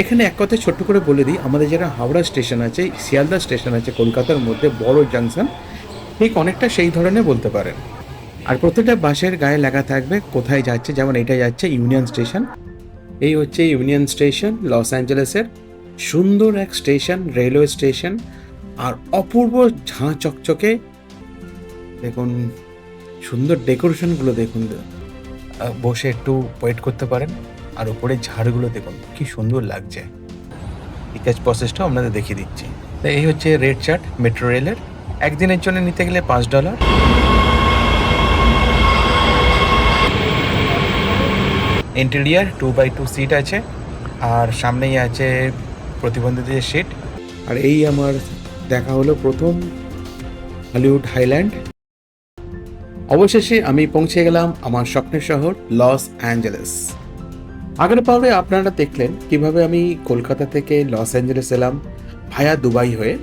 এখানে এক কথায় ছোট্ট করে বলে দিই, আমাদের যারা হাওড়া স্টেশন আছে, শিয়ালদা স্টেশন আছে, কলকাতার মধ্যে বড় জাংশন ঠিক অনেকটা সেই ধরনের বলতে পারেন। আর প্রত্যেকটা বাসের গায়ে লেখা থাকবে কোথায় যাচ্ছে, যেমন এটা যাচ্ছে ইউনিয়ন স্টেশন এই হচ্ছে ইউনিয়ন স্টেশন লস অ্যাঞ্জেলেসের সুন্দর এক স্টেশন রেলওয়ে স্টেশন আর অপূর্ব ঝাঁ চকচকে, দেখুন, সুন্দর ডেকোরেশনগুলো দেখুন বসে একটু ওয়েট করতে পারেন। আর উপরে ঝাড়গুলো দেখুন, কি সুন্দর লাগছে। টিকেট প্রসেসটাও আপনাদের দেখিয়ে দিচ্ছি। এই হচ্ছে রেড চার্ট, মেট্রো রেলের। একদিনের জন্য নিতে গেলে পাঁচ dollar. Interior two by two seat আছে, আর সামনেই আছে প্রতিবন্ধীদের সিট। আর এই আমার দেখা হলো প্রথম হলিউড হাইল্যান্ড। অবশেষে আমি পৌঁছে গেলাম আমার স্বপ্নের শহর, লস অ্যাঞ্জেলেস। আগের পর্বে আপনারা দেখলেন কীভাবে আমি কলকাতা থেকে লস অ্যাঞ্জেলেস এলাম ভায়া দুবাই হয়ে।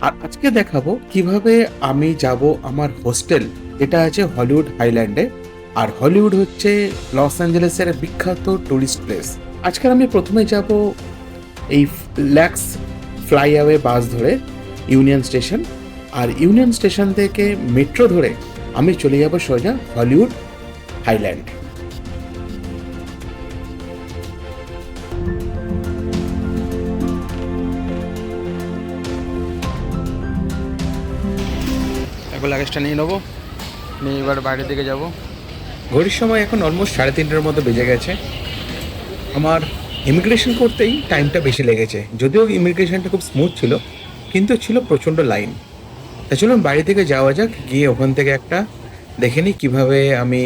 আর আজকে দেখাবো কীভাবে আমি যাব আমার হোস্টেল। এটা আছে হলিউড হাইল্যান্ডে। আর হলিউড হচ্ছে লস অ্যাঞ্জেলেসের বিখ্যাত টুরিস্ট প্লেস। আজকাল আমি প্রথমে যাব এই ল্যাক্স ফ্লাইওয়ে বাস ধরে ইউনিয়ন স্টেশন। আর ইউনিয়ন স্টেশন থেকে মেট্রো ধরে আমি চলে যাব সোজা হলিউড হাইল্যান্ড। লাগেজটা নিয়ে নেব। নিয়ে এবার বাইরের দিকে যাব। ঘড়ির সময় এখন অলমোস্ট সাড়ে তিনটের মতো বেজে গেছে। আমার ইমিগ্রেশন করতেই টাইমটা বেশি লেগেছে। যদিও ইমিগ্রেশনটা খুব স্মুথ ছিল, কিন্তু ছিল প্রচণ্ড লাইন তা চলুন বাইরে থেকে যাওয়া যাক, গিয়ে ওখান থেকে একটা দেখে নিই কীভাবে আমি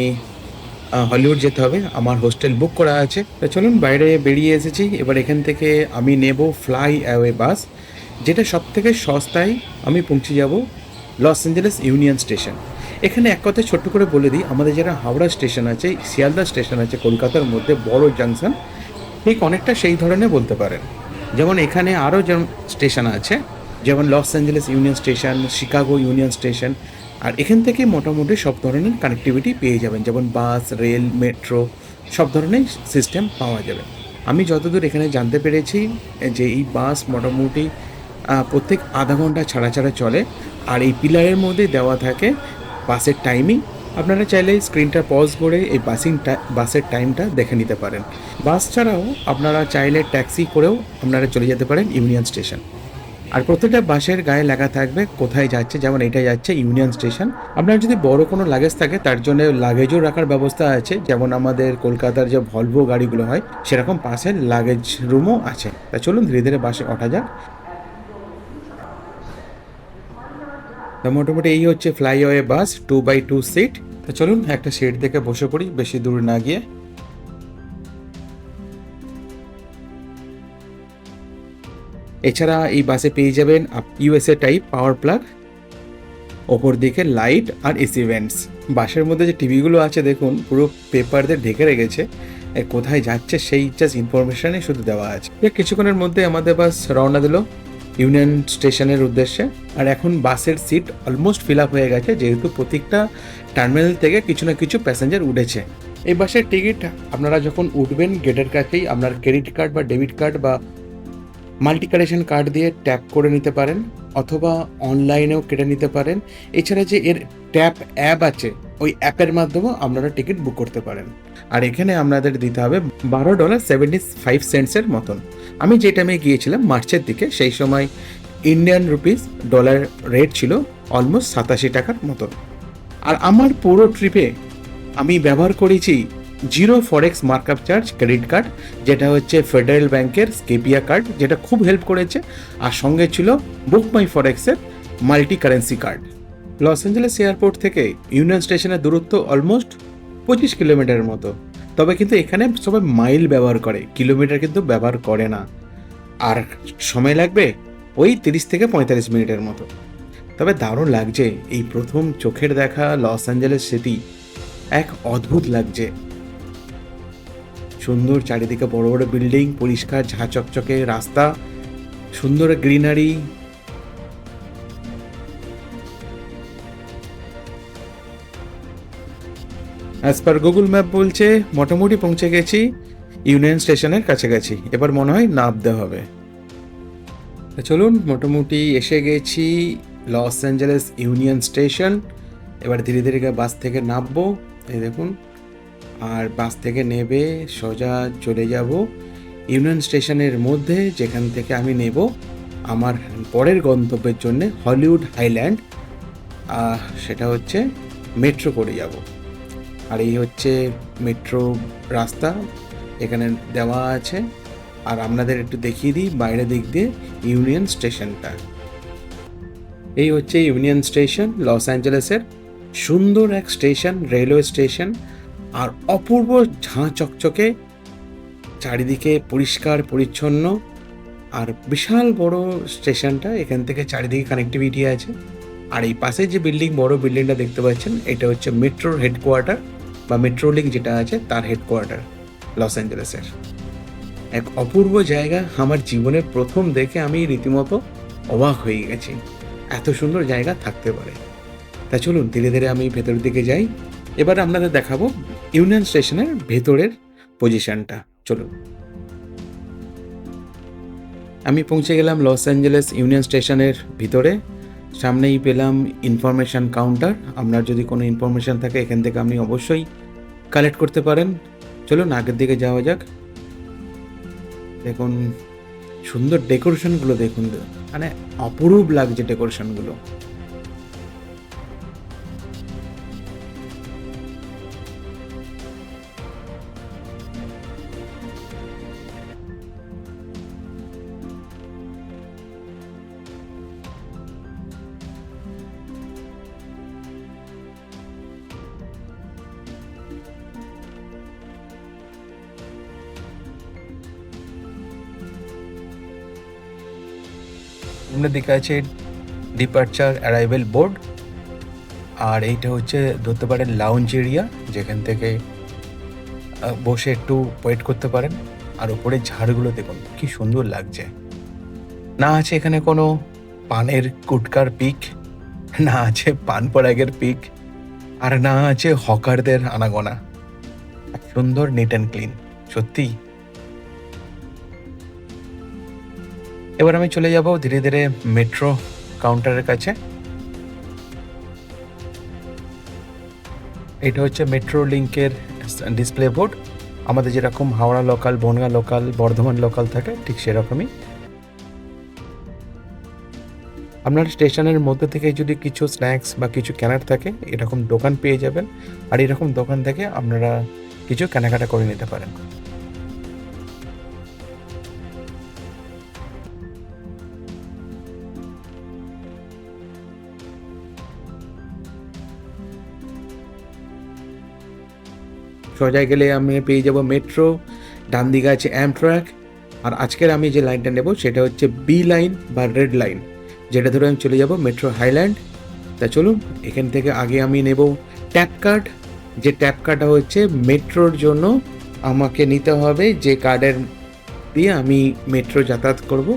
হলিউড যেতে হবে। আমার হোস্টেল বুক করা আছে। তা চলুন বাইরে বেরিয়ে এসেছি। এবার এখান থেকে আমি নেব ফ্লাই অ্যাওয়ে বাস যেটা সব থেকে সস্তায় আমি পৌঁছে যাব। Los Angeles Union station. এখানে এক কথায় ছোট্ট করে বলে দিই, আমাদের যারা হাওড়া স্টেশন আছে, শিয়ালদা স্টেশন আছে, কলকাতার মধ্যে বড় জাংশন ঠিক অনেকটা সেই ধরনের বলতে পারেন। যেমন এখানে আরও যেমন স্টেশন আছে, যেমন Los Angeles Union station, Chicago Union station, আর এখান থেকে মোটামুটি সব ধরনের কানেক্টিভিটি পেয়ে যাবেন, যেমন বাস, রেল মেট্রো সব ধরনের সিস্টেম পাওয়া যাবে। আমি যতদূর এখানে জানতে পেরেছি, যে এই বাস মোটামুটি প্রত্যেক আধা ঘণ্টা ছাড়া ছাড়া চলে। আর এই পিলারের মধ্যে দেওয়া থাকে বাসের টাইমিং আপনারা চাইলে স্ক্রিনটা পজ করে এই বাসিং বাসের টাইমটা দেখে নিতে পারেন। বাস ছাড়াও আপনারা চাইলে ট্যাক্সি করেও আপনারা চলে যেতে পারেন ইউনিয়ন স্টেশন আর প্রত্যেকটা বাসের গায়ে লেখা থাকবে কোথায় যাচ্ছে, যেমন এটা যাচ্ছে ইউনিয়ন স্টেশন আপনার যদি বড় কোনো লাগেজ থাকে, তার জন্য লাগেজও রাখার ব্যবস্থা আছে। যেমন আমাদের কলকাতার যে ভলভো গাড়িগুলো হয়, সেরকম পাশে লাগেজ রুমও আছে। তা চলুন ধীরে ধীরে বাসে ওঠা যাক। তা মোটামুটি এই হচ্ছে flyaway bus two by two seat তো চলুন, একটা সিট দেখে বসে পড়ি, বেশি দূর না গিয়ে। এছাড়া এই বাসে পেয়ে যাবেন ইউএসএ টাইপ পাওয়ার প্লাগ ওপর দিকে লাইট আর এসি ভেন্টস বাসের মধ্যে যে টিভিগুলো আছে, দেখুন, পুরো পেপার দিয়ে ঢেকে রেখেছে। কোথায় যাচ্ছে, সেই জাস্ট ইনফরমেশনই শুধু দেওয়া আছে। কিছুক্ষণের মধ্যে আমাদের বাস রওনা দিল। ইউনিয়ন স্টেশনের উদ্দেশ্যে। আর এখন বাসের সিট অলমোস্ট ফিল আপ হয়ে গেছে, যেহেতু প্রত্যেকটা টার্মিনাল থেকে কিছু না কিছু প্যাসেঞ্জার উঠেছে। এই বাসের টিকিট আপনারা যখন উঠবেন গেটের কাছেই, আপনার ক্রেডিট কার্ড বা ডেবিট কার্ড বা মাল্টি কারেকশন কার্ড দিয়ে ট্যাপ করে নিতে পারেন, অথবা অনলাইনেও কেটে নিতে পারেন। এছাড়া যে এর ট্যাপ অ্যাপ আছে, ওই অ্যাপের মাধ্যমেও আপনারা টিকিট বুক করতে পারেন। আর এখানে আপনাদের দিতে হবে বারো ডলার সেভেন্টি ফাইভ সেন্টসের মতন। আমি যে টাইমে গিয়েছিলাম মার্চের দিকে, সেই সময় ইন্ডিয়ান রুপিস ডলার রেট ছিল অলমোস্ট সাতাশি টাকার মতন। আর আমার পুরো ট্রিপে আমি ব্যবহার করেছি zero forex markup charge credit card যেটা হচ্ছে ফেডারেল ব্যাংকের স্কেপিয়া কার্ড যেটা খুব হেল্প করেছে। আর সঙ্গে ছিল বুক মাই ফরেক্সের multi currency card Los Angeles airport থেকে ইউনিয়ন স্টেশনের দূরত্ব অলমোস্ট পঁচিশ কিলোমিটারের মতো। তবে কিন্তু এখানে সবাই মাইল ব্যবহার করে, কিলোমিটার কিন্তু ব্যবহার করে না। আর সময় লাগবে ওই তিরিশ থেকে পঁয়তাল্লিশ মিনিটের মতো। তবে দারুণ লাগছে এই প্রথম চোখের দেখা লস অ্যাঞ্জেলেস সিটি। এক অদ্ভুত লাগছে। সুন্দর চারিদিকে বড় বড় বিল্ডিং, পরিষ্কার ঝাঁ চকচকে রাস্তা, সুন্দর greenery as per Google map বলছে, মোটামুটি পৌঁছে গেছি ইউনিয়ন স্টেশনের কাছাকাছি। এবার মনে হয় নামতে হবে। চলুন, মোটামুটি এসে গেছি লস অ্যাঞ্জেলেস ইউনিয়ন স্টেশন এবার ধীরে ধীরে বাস থেকে নামবো। এই দেখুন, আর বাস থেকে নেবে, সোজা চলে যাব ইউনিয়ন স্টেশনের মধ্যে, যেখান থেকে আমি নেব আমার পরের গন্তব্যের জন্য হলিউড হাইল্যান্ড সেটা হচ্ছে মেট্রো করে যাব। আর এই হচ্ছে মেট্রো রাস্তা, এখানে দেওয়া আছে। আর আপনাদের একটু দেখিয়ে দিই, বাইরে দিক দিয়ে ইউনিয়ন স্টেশনটা এই হচ্ছে ইউনিয়ন স্টেশন লস অ্যাঞ্জেলেসের সুন্দর এক স্টেশন রেলওয়ে স্টেশন আর অপূর্ব ঝাঁ চকচকে, চারিদিকে পরিষ্কার, পরিচ্ছন্ন, আর বিশাল বড় স্টেশনটা এখান থেকে চারিদিকে কানেক্টিভিটি আছে। আর এই পাশে যে বিল্ডিং বড় বিল্ডিংটা দেখতে পাচ্ছেন, এটা হচ্ছে মেট্রোর হেডকোয়ার্টার বা মেট্রো লিঙ্ক যেটা আছে, তার হেডকোয়ার্টার লস অ্যাঞ্জেলেসের এক অপূর্ব জায়গা আমার জীবনের প্রথম দেখে আমি রীতিমতো অবাক হয়ে গেছি। এত সুন্দর জায়গা থাকতে পারে। তা চলুন, ধীরে ধীরে আমি ভেতরের দিকে যাই। এবার আপনাদের দেখাবো ইউনিয়ন স্টেশনের ভেতরের পজিশনটা চলুন। আমি পৌঁছে গেলাম লস অ্যাঞ্জেলেস ইউনিয়ন স্টেশনের ভিতরে। সামনেই পেলাম ইনফরমেশান কাউন্টার আপনার যদি কোনো ইনফরমেশান থাকে, এখান থেকে আপনি অবশ্যই কালেক্ট করতে পারেন। চলুন, আগের দিকে যাওয়া যাক। দেখুন, সুন্দর ডেকোরেশনগুলো দেখুন। মানে অপরূপ লাগছে ডেকোরেশনগুলো সামনের দিকে আছে ডিপার্চার অ্যারাইভেল বোর্ড আর এইটা হচ্ছে ধরতে পারেন লাউঞ্জ এরিয়া যেখান থেকে বসে একটু ওয়েট করতে পারেন। আর উপরে ঝাড়গুলো দেখুন, কি সুন্দর লাগছে। না আছে এখানে কোনো পানের কুটকার পিক, না আছে পান পরাগের পিক, আর না আছে হকারদের আনাগোনা। সুন্দর নিট অ্যান্ড ক্লিন সত্যি এবার আমি চলে যাব ধীরে ধীরে মেট্রো কাউন্টারের কাছে। এটা হচ্ছে মেট্রো লিঙ্কের ডিসপ্লে বোর্ড আমাদের যেরকম Howrah local Bongaon local Bardhaman local থাকে, ঠিক সেরকমই। আপনার স্টেশনের মধ্যে থেকে যদি কিছু স্ন্যাক্স বা কিছু কেনার থাকে, এরকম দোকান পেয়ে যাবেন। আর এরকম দোকান থেকে আপনারা কিছু কেনাকাটা করে নিতে পারেন। সোজা গেলে আমি পেয়ে যাব মেট্রো ডান দিকে আছে অ্যামট্র্যাক আর আজকের আমি যে লাইনটা নেব সেটা হচ্ছে বি লাইন বা রেড লাইন যেটা ধরে আমি চলে যাব মেট্রো হাইল্যান্ড তা চলুন, এখান থেকে আগে আমি নেব ট্যাপ কার্ড যে ট্যাপ কার্ডটা হচ্ছে মেট্রোর জন্য আমাকে নিতে হবে, যে কার্ডের দিয়ে আমি মেট্রো যাতায়াত করব।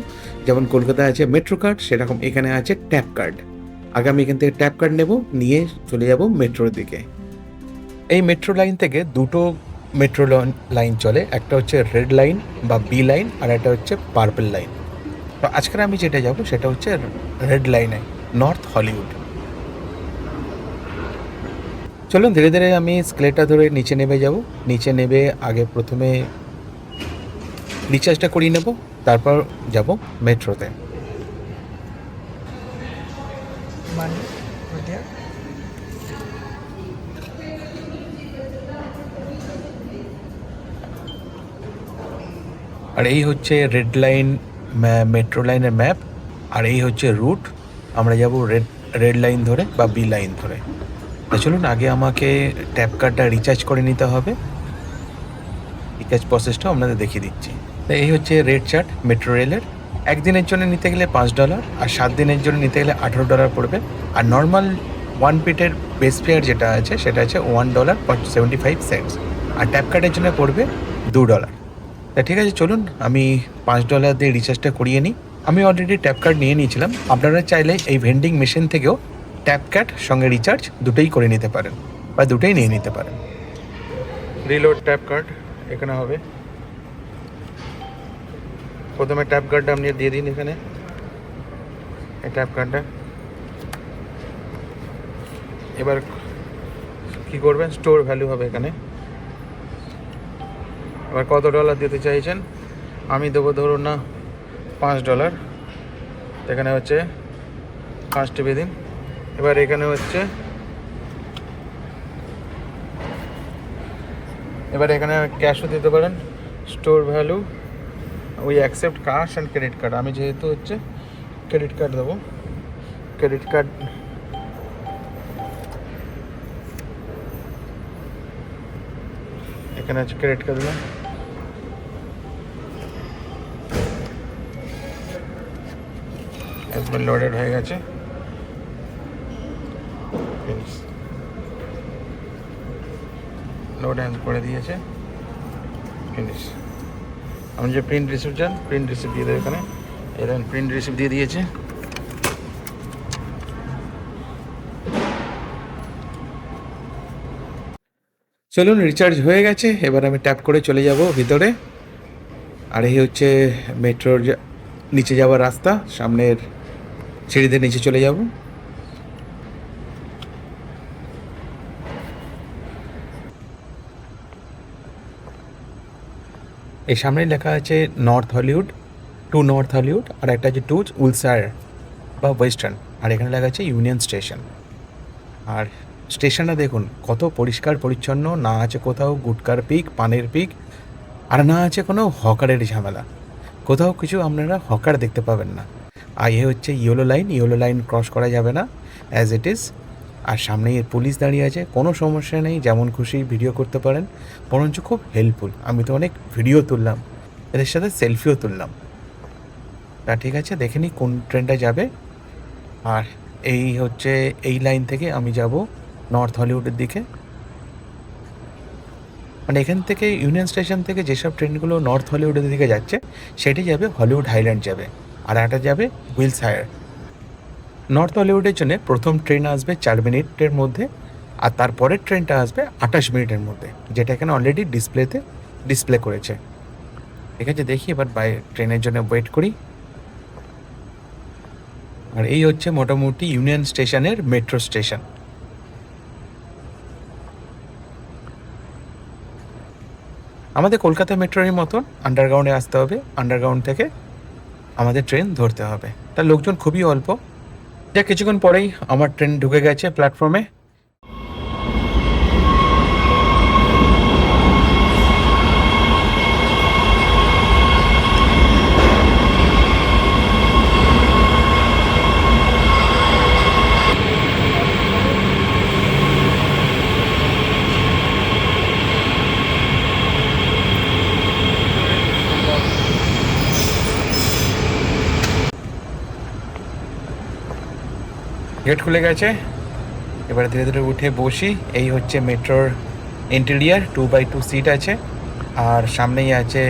যেমন কলকাতায় আছে মেট্রো কার্ড সেরকম এখানে আছে ট্যাপ কার্ড আগে আমি এখান থেকে ট্যাপ কার্ড নেব, নিয়ে চলে যাব মেট্রোর দিকে। এই মেট্রো লাইন থেকে দুটো মেট্রো লাইন চলে। একটা হচ্ছে রেড লাইন বা বি লাইন আর একটা হচ্ছে পার্পল লাইন তো আজকের আমি যেটা যাব সেটা হচ্ছে রেড লাইনে নর্থ হলিউড চলুন ধীরে ধীরে আমি স্কেলেটা ধরে নিচে নেমে যাব। নিচে নেবে আগে প্রথমে রিচার্জটা করিয়ে নেব, তারপর যাব মেট্রোতে আর এই হচ্ছে রেড লাইন মেট্রো লাইনের ম্যাপ আর এই হচ্ছে রুট আমরা যাব রেড রেড লাইন ধরে বা বি লাইন ধরে। তা চলুন, আগে আমাকে ট্যাপ কার্ডটা রিচার্জ করে নিতে হবে। রিচার্জ প্রসেসটাও আপনাদের দেখিয়ে দিচ্ছি। এই হচ্ছে রেড চার্ট মেট্রো রেলের একদিনের জন্য নিতে গেলে পাঁচ ডলার আর সাত দিনের জন্য নিতে গেলে আঠেরো ডলার পড়বে। আর নর্মাল ওয়ান পিটের বেস ফেয়ার যেটা আছে, সেটা আছে one dollar seventy five cents আর ট্যাপ কার্ডের জন্য পড়বে দু ডলার তা ঠিক আছে, চলুন, আমি পাঁচ ডলার দিয়ে রিচার্জটা করিয়ে নিই। আমি অলরেডি ট্যাপ কার্ড নিয়ে নিয়েছিলাম। আপনারা চাইলে এই ভেন্ডিং মেশিন থেকেও ট্যাপ কার্ড সঙ্গে রিচার্জ দুটোই করে নিতে পারেন বা দুটোই নিয়ে নিতে পারেন। রিলোড ট্যাপ কার্ড এখানে হবে। প্রথমে ট্যাপ কার্ডটা আপনি দিয়ে দিন এখানে, এই ট্যাপ কার্ডটা এবার কি করবেন? স্টোর ভ্যালু হবে এখানে। এবার কত ডলার দিতে চাইছেন? আমি দেবো ধরুন না, পাঁচ ডলার এখানে হচ্ছে পাঁচ টিপে দিন এবার এখানে হচ্ছে, এবার এখানে ক্যাশও দিতে পারেন। Store value we accept cash and credit card আমি যেহেতু হচ্ছে ক্রেডিট কার্ড দেবো। ক্রেডিট কার্ড এখানে হচ্ছে ক্রেডিট কার্ড দিলাম। একবার লোডেড হয়ে গেছে। লোড অ্যান্ড করে দিয়েছে। ফিনিশ আপনি যে প্রিন্ট রিসিপ্ট চান প্রিন্ট রিসিপ্ট দিয়ে দেবে এখানে। এখানে প্রিন্ট রিসিপ্ট দিয়ে দিয়েছে। চলুন রিচার্জ হয়ে গেছে। এবার আমি ট্যাপ করে চলে যাব ভিতরে। আর এই হচ্ছে মেট্রোর নিচে যাওয়ার রাস্তা, সামনের সিঁড়িতে নিচে চলে যাব। এই সামনে লেখা আছে North Hollywood to North Hollywood আর একটা আছে টু উলসার বা ওয়েস্টার্ন আর এখানে লেখা আছে ইউনিয়ন স্টেশন আর স্টেশনটা দেখুন, কত পরিষ্কার, পরিচ্ছন্ন, না আছে কোথাও গুটকার পিক, পানের পিক, আর না আছে কোনো হকারের ঝামেলা। কোথাও কিছু আপনারা হকার দেখতে পাবেন না। আর এ হচ্ছে yellow line yellow line cross করা যাবে না অ্যাজ ইট ইজ আর সামনে পুলিশ দাঁড়িয়ে আছে, কোনো সমস্যা নেই, যেমন খুশি ভিডিও করতে পারেন, বরঞ্চ খুব হেল্পফুল আমি তো অনেক ভিডিও তুললাম, এদের সাথে সেলফিও তুললাম। তা ঠিক আছে, দেখে নিই কোন ট্রেনটা যাবে। আর এই হচ্ছে, এই লাইন থেকে আমি যাব নর্থ হলিউডের দিকে। মানে এখান থেকে ইউনিয়ন স্টেশন থেকে যেসব ট্রেনগুলো নর্থ হলিউডের দিকে যাচ্ছে, সেটি যাবে হলিউড হাইল্যান্ড যাবে। আর একটা যাবে হুইলস হায়ার নর্থ হলিউডের জন্য প্রথম ট্রেন আসবে চার মিনিটের মধ্যে আর তারপরের ট্রেনটা আসবে আঠাশ মিনিটের মধ্যে, যেটা এখানে অলরেডি ডিসপ্লেতে ডিসপ্লে করেছে। ঠিক আছে, দেখি এবার বাই ট্রেনের জন্য ওয়েট করি। আর এই হচ্ছে মোটামুটি ইউনিয়ন স্টেশনের মেট্রো স্টেশন আমাদের কলকাতা মেট্রোর মতন আন্ডারগ্রাউন্ডে আসতে হবে আন্ডারগ্রাউন্ড থেকে আমাদের ট্রেন ধরতে হবে। তার লোকজন খুবই অল্প। যা কিছুক্ষণ পরেই আমার ট্রেন ঢুকে গেছে প্ল্যাটফর্মে গেট খুলে গেছে। এবারে ধীরে ধীরে উঠে বসি। এই হচ্ছে মেট্রোর interior two by two seat আছে। আর সামনেই আছে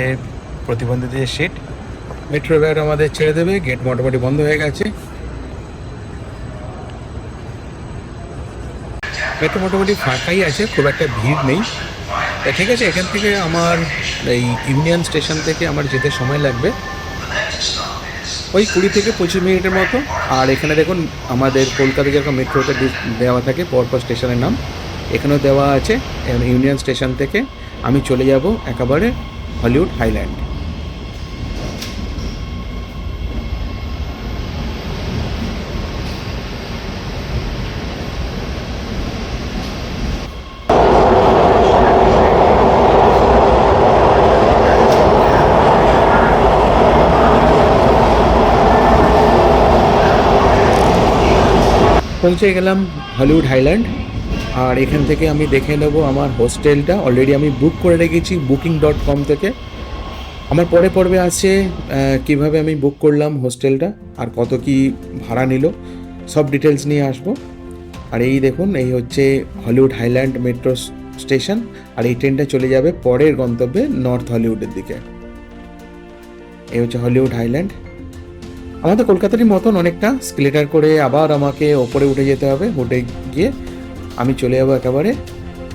প্রতিবন্ধীদের সিট মেট্রো ব্যাগ আমাদের ছেড়ে দেবে। গেট মোটামুটি বন্ধ হয়ে গেছে। মেট্রো মোটামুটি ফাঁকাই আছে, খুব একটা ভিড় নেই। ঠিক আছে, এখান থেকে আমার এই ইউনিয়ন স্টেশন থেকে আমার যেতে সময় লাগবে। ওই কুড়ি থেকে পঁচিশ মিনিটের মতো। আর এখানে দেখুন, আমাদের কলকাতা যেরকম মেট্রোতে দেওয়া থাকে, পরপর স্টেশনের নাম। এখানেও দেওয়া আছে ইউনিয়ন স্টেশন থেকে। আমি চলে যাব একেবারে হলিউড হাইল্যান্ড। পৌঁছে গেলাম হলিউড হাইল্যান্ড আর এখান থেকে আমি দেখে নেব আমার হোস্টেলটা। অলরেডি আমি বুক করে রেখেছি বুকিং ডট কম থেকে। আমার পরে পর্বে আছে কীভাবে আমি বুক করলাম হোস্টেলটা, আর কত কি ভাড়া নিল, সব ডিটেলস নিয়ে আসব। আর এই দেখুন, এই হচ্ছে হলিউড হাইল্যান্ড মেট্রো স্টেশন আর এই ট্রেনটা চলে যাবে পরের গন্তব্যে নর্থ হলিউডের দিকে। এই হচ্ছে হলিউড হাইল্যান্ড আমাদের কলকাতারই মতন অনেকটা স্কেলেটার করে আবার আমাকে ওপরে উঠে যেতে হবে, উঠে গিয়ে আমি চলে যাব একেবারে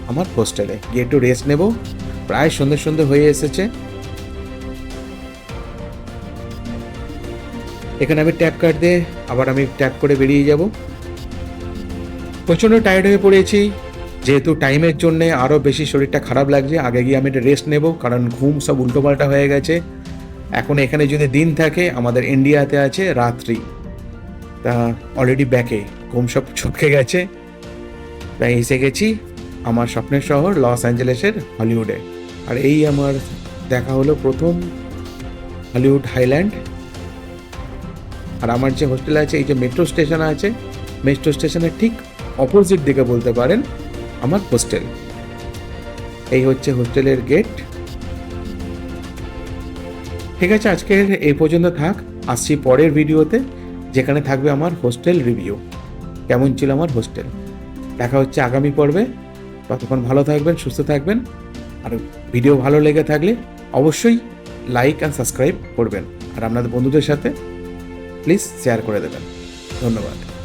আমার হোস্টেলে। গিয়ে একটু রেস্ট নেব। প্রায় সন্ধে সন্ধে হয়ে এসেছে। এখানে আমি ট্যাপ কার্ড দিয়ে আবার আমি ট্যাপ করে বেরিয়ে যাব। প্রচণ্ড টায়ার্ড হয়ে পড়েছি। যেহেতু টাইমের জন্য আরও বেশি শরীরটা খারাপ লাগছে, আগে গিয়ে আমি একটা রেস্ট নেব, কারণ ঘুম সব উল্টোপাল্টা হয়ে গেছে। এখন এখানে যদি দিন থাকে, আমাদের ইন্ডিয়াতে আছে রাত্রি। তা অলরেডি ব্যাকে ঘুম সব ছটকে গেছে। তাই এসে গেছি আমার স্বপ্নের শহর লস অ্যাঞ্জেলেসের হলিউডে। আর এই আমার দেখা হলো প্রথম হলিউড হাইল্যান্ড। আর আমার যে হোস্টেল আছে, এই যে মেট্রো স্টেশন আছে, মেট্রো স্টেশনের ঠিক অপোজিট দিকে বলতে পারেন আমার হোস্টেল। এই হচ্ছে হোস্টেলের গেট। ঠিক আছে, আজকের এই পর্যন্ত থাক। আসছি পরের ভিডিওতে, যেখানে থাকবে আমার হোস্টেল রিভিউ। কেমন ছিল আমার হোস্টেল? দেখা হচ্ছে আগামী পর্বে। ততক্ষণ ভালো থাকবেন, সুস্থ থাকবেন। আর ভিডিও ভালো লেগে থাকলে অবশ্যই লাইক অ্যান্ড সাবস্ক্রাইব করবেন। আর আপনাদের বন্ধুদের সাথে প্লিজ শেয়ার করে দেবেন। ধন্যবাদ।